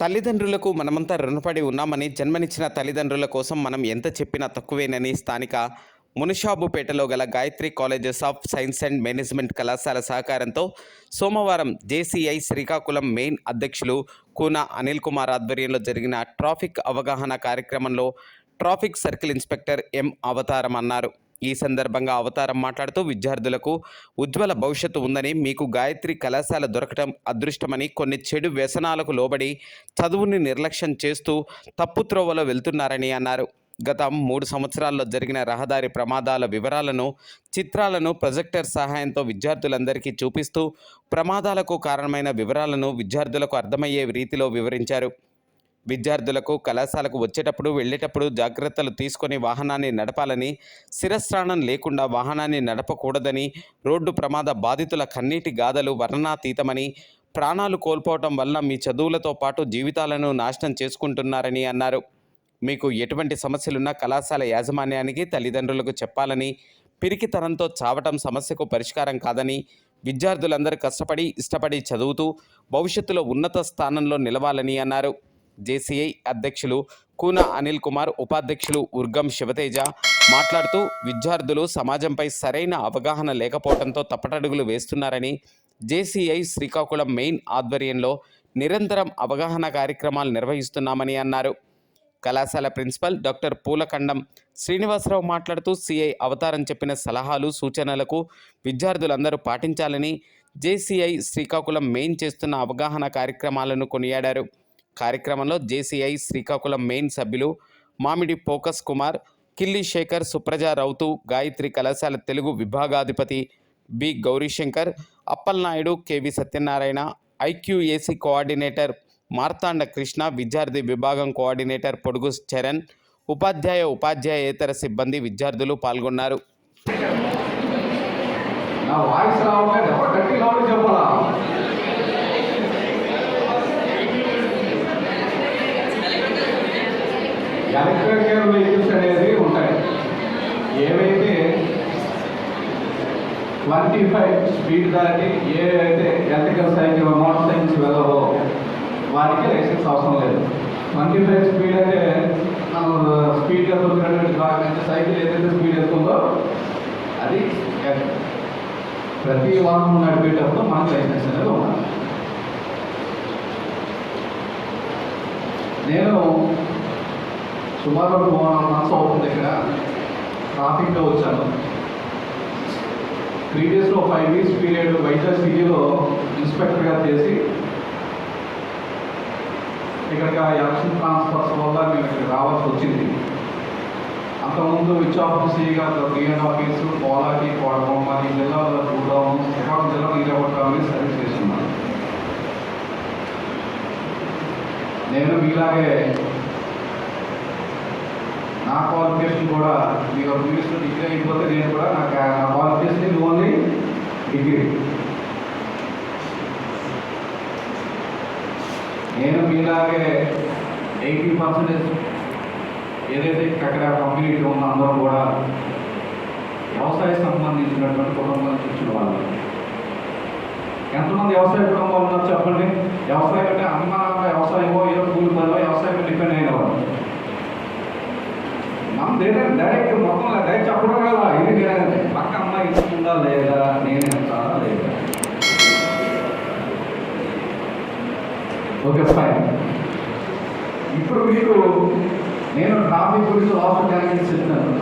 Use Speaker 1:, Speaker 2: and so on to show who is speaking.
Speaker 1: తల్లిదండ్రులకు మనమంతా రుణపడి ఉన్నామని జన్మనిచ్చిన తల్లిదండ్రుల కోసం మనం ఎంత చెప్పినా తక్కువేనని స్థానిక మునిషాబుపేటలో గల Gayatri colleges of science and management కళాశాల సహకారంతో సోమవారం జేసీఐ శ్రీకాకుళం మెయిన్ అధ్యక్షులు కూన అనిల్ కుమార్ ఆధ్వర్యంలో జరిగిన ట్రాఫిక్ అవగాహన కార్యక్రమంలో ట్రాఫిక్ సర్కిల్ ఇన్స్పెక్టర్ ఎం అవతారం అన్నారు. ఈ సందర్భంగా అవతారం మాట్లాడుతూ విద్యార్థులకు ఉజ్వల భవిష్యత్తు ఉందని మీకు గాయత్రి కళాశాల దొరకటం అదృష్టమని కొన్ని చెడు వ్యసనాలకు లోబడి చదువుని నిర్లక్ష్యం చేస్తూ తప్పుత్రోవలో వెళ్తున్నారని అన్నారు. గత మూడు సంవత్సరాల్లో జరిగిన రహదారి ప్రమాదాల వివరాలను చిత్రాలను ప్రొజెక్టర్ సహాయంతో విద్యార్థులందరికీ చూపిస్తూ ప్రమాదాలకు కారణమైన వివరాలను విద్యార్థులకు అర్థమయ్యే రీతిలో వివరించారు. విద్యార్థులకు కళాశాలకు వచ్చేటప్పుడు వెళ్ళేటప్పుడు జాగ్రత్తలు తీసుకొని వాహనాన్ని నడపాలని శిరస్రాణం లేకుండా వాహనాన్ని నడపకూడదని రోడ్డు ప్రమాద బాధితుల కన్నీటి గాథలు వర్ణనాతీతమని ప్రాణాలు కోల్పోవటం వల్ల మీ చదువులతో పాటు జీవితాలను నాశనం చేసుకుంటున్నారని అన్నారు. మీకు ఎటువంటి సమస్యలున్నా కళాశాల యాజమాన్యానికి తల్లిదండ్రులకు చెప్పాలని పిరికితనంతో చావటం సమస్యకు పరిష్కారం కాదని విద్యార్థులందరూ కష్టపడి ఇష్టపడి చదువుతూ భవిష్యత్తులో ఉన్నత స్థానంలో నిలవాలని అన్నారు. జేసీఐ అధ్యక్షులు కూన అనిల్ కుమార్ ఉపాధ్యక్షులు ఉర్గం శివతేజ మాట్లాడుతూ విద్యార్థులు సమాజంపై సరైన అవగాహన లేకపోవడంతో తప్పటడుగులు వేస్తున్నారని జేసీఐ శ్రీకాకుళం మెయిన్ ఆధ్వర్యంలో నిరంతరం అవగాహన కార్యక్రమాలు నిర్వహిస్తున్నామని అన్నారు. కళాశాల ప్రిన్సిపల్ డాక్టర్ పూలకండం శ్రీనివాసరావు మాట్లాడుతూ సిఐ అవతారం చెప్పిన సలహాలు సూచనలకు విద్యార్థులందరూ పాటించాలని జేసీఐ శ్రీకాకుళం మెయిన్ చేస్తున్న అవగాహన కార్యక్రమాలను కొనియాడారు. కార్యక్రమంలో జేసీఐ శ్రీకాకుళం మెయిన్ సభ్యులు మామిడి ఫోకస్ కుమార్ కిల్లి శేఖర్ సుప్రజా రౌతు గాయత్రి కళాశాల Telugu విభాగాధిపతి B Gowrishankar Appalanaidu KV Satyanarayana IQAC coordinator Martanda Krishna విద్యార్థి విభాగం కోఆర్డినేటర్ పొడుగు చరణ్ ఉపాధ్యాయ ఉపాధ్యాయేతర సిబ్బంది విద్యార్థులు పాల్గొన్నారు.
Speaker 2: నా వాయిస్ రావట్లేదు. గట్టి చెప్పాలా? ఎలక్ట్రికల్ వెహికల్స్ అనేది ఉంటాయి. ఏవైతే ట్వంటీ ఫైవ్ స్పీడ్ దాటి ఏవైతే ఎలక్ట్రికల్ సైకిల్ మోటార్ సైకిల్స్ వెళ్ళవో వారికి లైసెన్స్ అవసరం లేదు. ట్వంటీ ఫైవ్ స్పీడ్ అంటే మనం స్పీడ్గా దొరికినటువంటి బాగా సైకిల్ ఏదైతే స్పీడ్ వెళ్తుందో అది ప్రతి వాహనం నడిపేటప్పుడు మనకు లైసెన్స్ అనేది ఉండాలి. నేను సుమారు ఒక మూడు మంత్స్ అవుతుంది ఇక్కడ ట్రాఫిక్లో వచ్చాను. ప్రీవియస్లో ఫైవ్ వీక్స్ పీరియడ్ వైజాగ్ సిటీలో ఇన్స్పెక్టర్గా చేసి ఇక్కడికి ఆ ఎలక్షన్ ట్రాన్స్ఫర్స్ వల్ల మేము ఇక్కడ రావాల్సి వచ్చింది. అంతకుముందు which three and half years Polaki కోడబొమ్మ ఈ జిల్లాలో చూడడం శ్రీకాకుళం జిల్లాలో ఇరవై సర్వీస్ చేస్తున్నాను. నేను మీలాగే నా క్వాలిఫికేషన్ కూడా మీకు ఇంగ్లీష్లో డిగ్రీ అయిపోతే నేను కూడా నాకు నా క్వాలిఫికేషన్ ఇది ఓన్లీ డిగ్రీ నేను మీలాగే ఎయిటీ పర్సెంటేజ్ ఏదైతే అక్కడ కమ్యూనిటీ ఉన్న అందరం కూడా వ్యవసాయ సంబంధించినటువంటి కుటుంబం చూసిన వాళ్ళు. ఎంతమంది వ్యవసాయ కుటుంబాలు ఉన్నారు చెప్పండి? వ్యవసాయం అంటే అమ్మ వ్యవసాయమో ఏదో కూలి పనిలో వ్యవసాయం డిపెండ్ అయిన వాళ్ళు. మనం డైరెక్ట్ డైరెక్ట్ మొత్తం డైరెక్ట్ చెప్పడం కదా ఇది పక్క అమ్మాయి ఇస్తుందా లేదా నేను ఇస్తానా లేదా. ఓకే ఫైన్ ఇప్పుడు మీకు నేను టాపిక్ గురించి లాస్ట్ క్యారెక్టర్స్ చెప్తాను